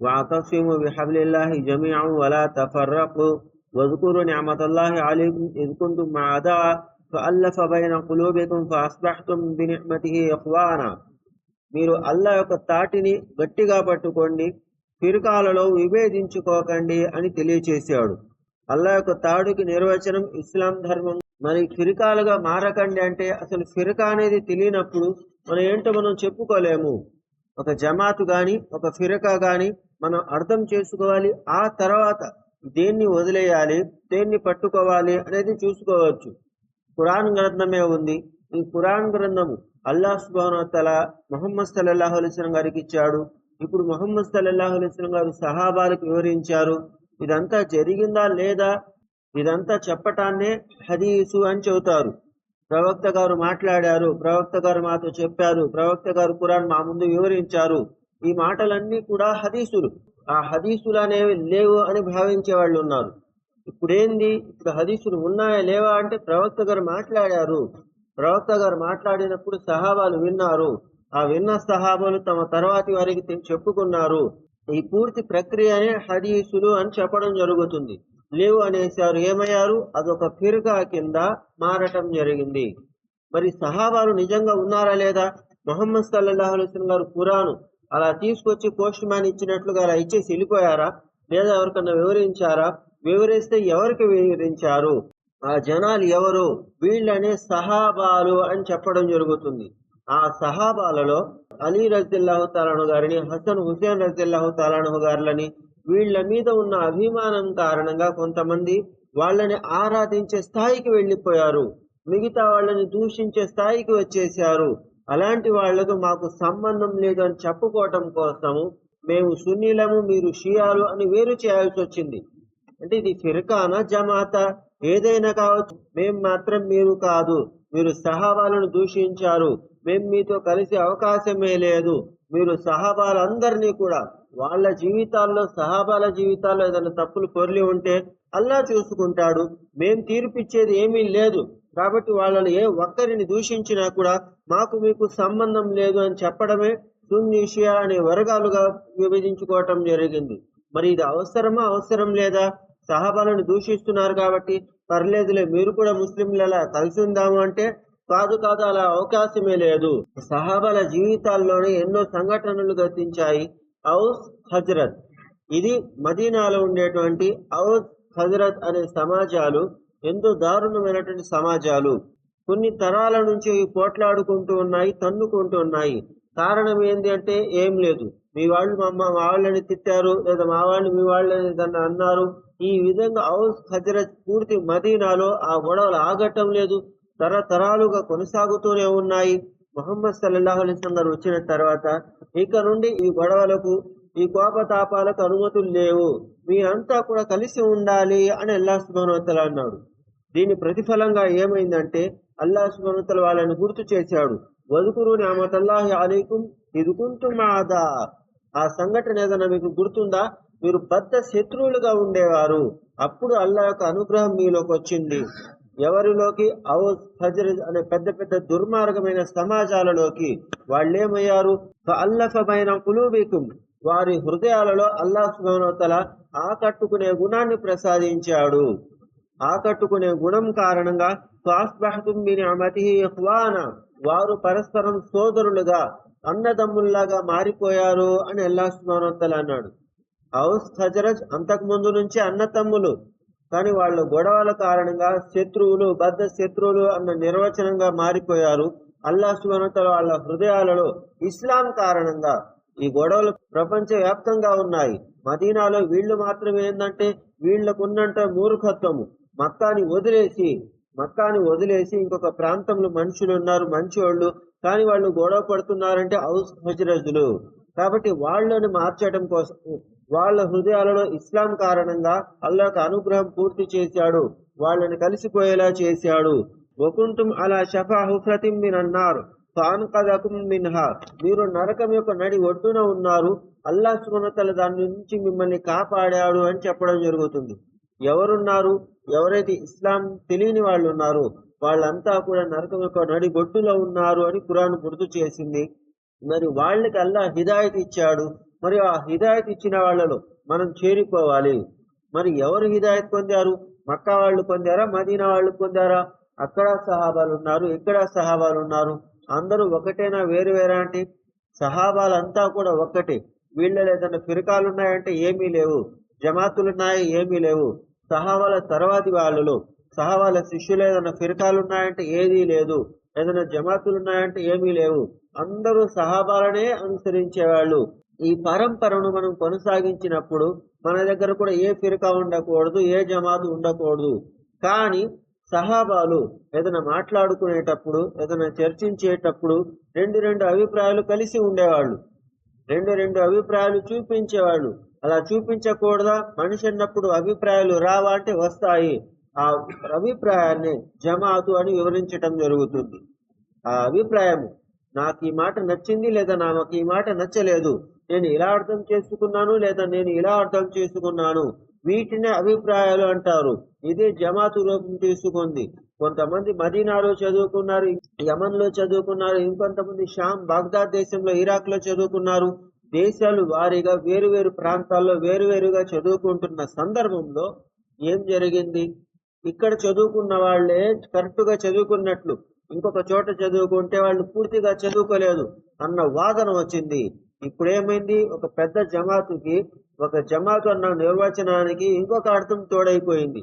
واعتصموا بحبل الله جميعا ولا تفرقوا واذكروا نعمة الله عليكم إذ كنتم أعداء فألف بين قلوبكم فأصبحتم بنعمته إخوانا మీరు అల్లా యొక్క తాటిని గట్టిగా పట్టుకోండి ఫిర్కాలలో విభేదించుకోకండి అని తెలియచేశాడు అల్లా యొక్క తాడుకి నిర్వచనం ఇస్లాం ధర్మం మరి ఫిరికాలుగా మారకండి అంటే అసలు ఫిరికా అనేది తెలియనప్పుడు మనం ఏంటో మనం చెప్పుకోలేము ఒక జమాతు గాని ఒక ఫిరకా గాని మనం అర్థం చేసుకోవాలి. ఆ తర్వాత దేన్ని వదిలేయాలి దేన్ని పట్టుకోవాలి అనేది చూసుకోవచ్చు. ఖురాన్ గ్రంథమే ఉంది. ఈ ఖురాన్ గ్రంథము అల్లా సుబానతల మొహమ్మద్ సల్లల్లాహు అలైస్లం గారికి ఇచ్చాడు. ఇప్పుడు మొహమ్మద్ సల్లల్లాహు గారు సహాబాలకు వివరించారు. ఇదంతా జరిగిందా లేదా? ఇదంతా చెప్పటాన్నే హదీసు అని చెబుతారు. ప్రవక్త గారు మాట్లాడారు. ప్రవక్త గారు మాతో చెప్పారు. ప్రవక్త గారు ఖురాన్ మా ముందు వివరించారు. ఈ మాటలన్నీ కూడా హదీసులు. ఆ హదీసులు అనేవి లేవు అని భావించే వాళ్ళు ఉన్నారు. ఇప్పుడేంది? ఇప్పుడు హదీసులు ఉన్నాయా లేవా అంటే ప్రవక్త గారు మాట్లాడారు. ప్రవక్త గారు మాట్లాడినప్పుడు సహాబాలు విన్నారు. ఆ విన్న సహాబాలు తమ తర్వాతి వారికి చెప్పుకున్నారు. ఈ పూర్తి ప్రక్రియనే హదీసులు అని చెప్పడం జరుగుతుంది. లేవు అనేసారు ఏమయ్యారు? అదొక ఫిరుగా కింద మారటం జరిగింది. మరి సహాబాలు నిజంగా ఉన్నారా లేదా? మొహమ్మద్ సల్లల్లాహు గారు ఖురాను అలా తీసుకొచ్చి పోస్ట్ మ్యాన్ ఇచ్చినట్లుగా అలా ఇచ్చేసి వెళ్ళిపోయారా? లేదా ఎవరికన్నా వివరించారా? వివరిస్తే ఎవరికి వివరించారు? ఆ జనాలు ఎవరు? వీళ్ళనే సహాబాలు అని చెప్పడం జరుగుతుంది. ఆ సహాబాలలో అలీ రజిల్లాహు తాలాను గారిని హసన్ హుసేన్ రజిల్లాహు తాలాను గారులని వీళ్ళ మీద ఉన్న అభిమానం కారణంగా కొంతమంది వాళ్ళని ఆరాధించే స్థాయికి వెళ్ళిపోయారు. మిగతా వాళ్ళని దూషించే స్థాయికి వచ్చేసారు అలాంటి వాళ్ళకు మాకు సంబంధం లేదు అని చెప్పుకోవటం కోసము మేము సున్నీలము మీరు షియాలు అని వేరు చేయాల్సి వచ్చింది. అంటే ఇది ఫిర్కానా జమాత? ఏదైనా కావచ్చు. మేము మాత్రం మీరు కాదు. మీరు సహాబాలను దూషించారు. మేము మీతో కలిసే అవకాశమే లేదు. మీరు సహాబాలందరినీ కూడా వాళ్ళ జీవితాల్లో సహాబాల జీవితాల్లో ఏదైనా తప్పులు కొరలి ఉంటే అల్లా చూసుకుంటాడు. మేం తీర్పిచ్చేది ఏమీ లేదు. కాబట్టి వాళ్ళని ఏ ఒక్కరిని దూషించినా కూడా మాకు మీకు సంబంధం లేదు అని చెప్పడమే సున్నీషియా అనే వర్గాలుగా విభజించుకోవటం జరిగింది. మరి ఇది అవసరమా అవసరం లేదా? సహాబాలను దూషిస్తున్నారు కాబట్టి పర్లేదులే మీరు కూడా ముస్లింలలా కలిసి ఉందాము అంటే కాదు కాదు అలా అవకాశమే లేదు. సహాబాల జీవితాల్లోనే ఎన్నో సంఘటనలు గతించాయి. ఔస్ హజరత్. ఇది మదీనాలో ఉండేటువంటి ఔస్ హజరత్ అనే సమాజాలు ఎంతో దారుణమైనటువంటి సమాజాలు. కొన్ని తరాల నుంచి పోట్లాడుకుంటూ ఉన్నాయి తన్నుకుంటూ ఉన్నాయి. కారణం ఏంటి అంటే ఏం లేదు. మీ వాళ్ళు మా మా వాళ్ళని తిట్టారు లేదా మా వాళ్ళు మీ వాళ్ళని దాన్ని అన్నారు. ఈ విధంగా హౌస్ హజరత్ పూర్తి మదీనాలో ఆ గొడవలు ఆగటం లేదు. తరతరాలుగా కొనసాగుతూనే ఉన్నాయి. మొహమ్మద్ సల్లాహు అలైహి గారు వచ్చిన తర్వాత ఇక నుండి ఈ గొడవలకు ఈ కోపతాపాలకు అనుమతులు లేవు. మీరంతా కూడా కలిసి ఉండాలి అని అల్లా సుబానవతల అన్నాడు. దీని ప్రతిఫలంగా ఏమైందంటే అల్లా సుబానవతల వాళ్ళని గుర్తు చేశాడు. వదుకురు నామతల్లాహి అలీకుం ఇదుకుంటుం ఆ సంఘటన ఏదైనా మీకు గుర్తుందా? మీరు పెద్ద శత్రువులుగా ఉండేవారు. అప్పుడు అల్లా యొక్క అనుగ్రహం మీలోకి వచ్చింది. ఎవరిలోకి? ఔస్ హజరజ్ అనే పెద్ద పెద్ద దుర్మార్గమైన సమాజాలలోకి. వాళ్ళేమయ్యారు? అల్లఫమైన కులూబీకుం. వారి హృదయాలలో అల్లాహ్ సుభానోతల ఆకట్టుకునే గుణాన్ని ప్రసాదించాడు. ఆకట్టుకునే గుణం కారణంగా వారు పరస్పరం సోదరులుగా అన్నదమ్ముల్లాగా మారిపోయారు అని అల్లాహ్ సుభానోత్తల అన్నాడు. ఔస్ హజరజ్ అంతకు ముందు నుంచి అన్నతమ్ములు కానీ వాళ్ళ గొడవల కారణంగా శత్రువులు బద్ద శత్రువులు అన్న నిర్వచనంగా మారిపోయారు. అల్లా సుభానోత్తల వాళ్ళ హృదయాలలో ఇస్లాం కారణంగా ఈ గొడవలు ప్రపంచ వ్యాప్తంగా ఉన్నాయి. మదీనాలో వీళ్ళు మాత్రమే ఏంటంటే వీళ్ళకున్నంత మూర్ఖత్వము. మక్కాని వదిలేసి మక్కాని వదిలేసి ఇంకొక ప్రాంతంలో మనుషులు ఉన్నారు మంచి వాళ్ళు కానీ వాళ్ళు గొడవ పడుతున్నారంటే హౌస్ హజరజులు. కాబట్టి వాళ్ళని మార్చడం కోసం వాళ్ళ హృదయాలలో ఇస్లాం కారణంగా అల్లాహ్ అనుగ్రహం పూర్తి చేశాడు. వాళ్ళని కలిసిపోయేలా చేశాడు. వకుంటుం అలా షఫా హుఫ్రతిం అన్నారు ఫాన్కదకుం మిన్హా మీరు నరకం యొక్క నడి ఒడ్డున ఉన్నారు. అల్లా సుమనతల దాని నుంచి మిమ్మల్ని కాపాడాడు అని చెప్పడం జరుగుతుంది. ఎవరున్నారు? ఎవరైతే ఇస్లాం తెలియని వాళ్ళు ఉన్నారో వాళ్ళంతా కూడా నరకం యొక్క నడి బొట్టులో ఉన్నారు అని కురాన్ గుర్తు చేసింది. మరి వాళ్ళకి అల్లా హిదాయత్ ఇచ్చాడు. మరి ఆ హిదాయత్ ఇచ్చిన వాళ్ళలో మనం చేరిపోవాలి మరి ఎవరు హిదాయత్ పొందారు? మక్కా వాళ్ళు పొందారా? మదీనా వాళ్ళు పొందారా? అక్కడ సహాబాలు ఉన్నారు ఇక్కడ సహాబాలు ఉన్నారు. అందరూ ఒకటేనా? వేరు వేరా అంటే సహాబాలంతా కూడా ఒక్కటే వీళ్ళలో ఏదైనా ఫిరకాలు ఉన్నాయంటే ఏమీ లేవు. జమాతులు ఉన్నాయి ఏమీ లేవు. సహాబాల తర్వాతి వాళ్ళలో సహాబాల శిష్యులు ఏదైనా ఫిరకాలు ఉన్నాయంటే ఏదీ లేదు. ఏదైనా జమాతులు ఉన్నాయంటే ఏమీ లేవు. అందరూ సహాబాలనే అనుసరించేవాళ్ళు. ఈ పరంపరను మనం కొనసాగించినప్పుడు మన దగ్గర కూడా ఏ ఫిరకా ఉండకూడదు ఏ జమాతు ఉండకూడదు. కానీ సహాబాలు ఏదైనా మాట్లాడుకునేటప్పుడు ఏదైనా చర్చించేటప్పుడు రెండు రెండు అభిప్రాయాలు కలిసి ఉండేవాళ్ళు. రెండు రెండు అభిప్రాయాలు చూపించేవాళ్ళు. అలా చూపించకూడదా? మనిషి అన్నప్పుడు అభిప్రాయాలు రావా అంటే వస్తాయి. ఆ అభిప్రాయాన్ని జమాతు అని వివరించటం జరుగుతుంది. ఆ అభిప్రాయము నాకు ఈ మాట నచ్చింది లేదా నాకు ఈ మాట నచ్చలేదు నేను ఇలా అర్థం చేసుకున్నాను లేదా నేను ఇలా అర్థం చేసుకున్నాను వీటినే అభిప్రాయాలు అంటారు. ఇదే జమాతు రూపం తీసుకుంది. కొంతమంది మదీనాలో చదువుకున్నారు యమన్లో చదువుకున్నారు ఇంకొంతమంది షామ్ బాగ్దాద్ దేశంలో ఇరాక్లో చదువుకున్నారు. దేశాలు వారీగా వేరు వేరు ప్రాంతాల్లో వేరువేరుగా చదువుకుంటున్న సందర్భంలో ఏం జరిగింది? ఇక్కడ చదువుకున్న వాళ్ళే కరెక్ట్గా చదువుకున్నట్లు ఇంకొక చోట చదువుకుంటే వాళ్ళు పూర్తిగా చదువుకోలేదు అన్న వాదన వచ్చింది. ఇప్పుడు ఏమైంది ఒక పెద్ద జమాతుకి ఒక జమాతు అన్న నిర్వచనానికి ఇంకొక అర్థం తోడైపోయింది.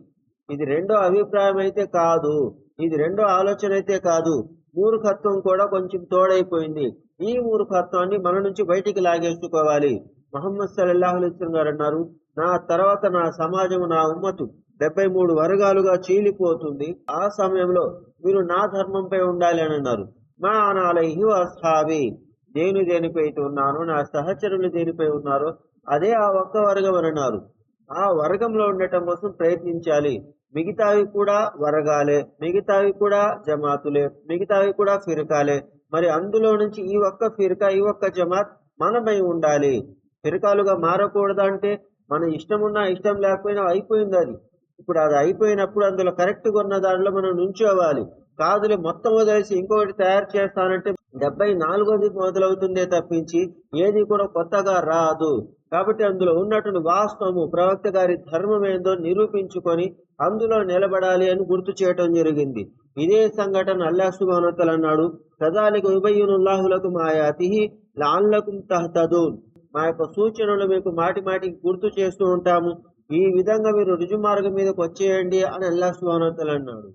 ఇది రెండో అభిప్రాయం అయితే కాదు. ఇది రెండో ఆలోచన అయితే కాదు. మూర్ఖత్వం కూడా కొంచెం తోడైపోయింది. ఈ మూర్ఖత్వాన్ని మన నుంచి బయటికి లాగేసుకోవాలి. మహమ్మద్ సల్లాహు గారు అన్నారు నా తర్వాత నా సమాజం నా ఉమ్మతు డెబ్బై మూడు వర్గాలుగా చీలిపోతుంది. ఆ సమయంలో మీరు నా ధర్మంపై ఉండాలి అని అన్నారు. మా అనాలహి అస్థావి నేను దేనిపై అయితే ఉన్నానో నా సహచరులు దేనిపై ఉన్నారో అదే ఆ ఒక్క వర్గం అని అన్నారు. ఆ వర్గంలో ఉండటం కోసం ప్రయత్నించాలి. మిగతావి కూడా వరగాలే మిగతావి కూడా జమాతులే మిగతావి కూడా ఫిరకాలే. మరి అందులో నుంచి ఈ ఒక్క ఫిరకా ఈ ఒక్క జమాత్ మనమై ఉండాలి. ఫిరకాలుగా మారకూడదు అంటే మన ఇష్టం ఉన్నా ఇష్టం లేకపోయినా అయిపోయింది అది. ఇప్పుడు అది అయిపోయినప్పుడు అందులో కరెక్ట్గా ఉన్న దాంట్లో మనం నుంచోవాలి. కాదులే మొత్తం వదిలేసి ఇంకొకటి తయారు చేస్తానంటే డెబ్బై నాలుగోది మొదలవుతుందే తప్పించి ఏది కూడా కొత్తగా రాదు. కాబట్టి అందులో ఉన్నటువంటి వాస్తవము. ప్రవక్త గారి ధర్మం ఏందో నిరూపించుకొని అందులో నిలబడాలి అని గుర్తు చేయటం జరిగింది. ఇదే సంఘటన అల్లా సుబానతలు అన్నాడు కదాలిక ఉబయ్యునుల్లాహులకు మాయాతిహి లాన్లకు తహతదూన్. మా యొక్క సూచనలు మీకు మాటి మాటికి గుర్తు చేస్తూ ఉంటాము. ఈ విధంగా మీరు రుజుమార్గం మీదకి వచ్చేయండి అని అల్లా సుబానతలు అన్నాడు.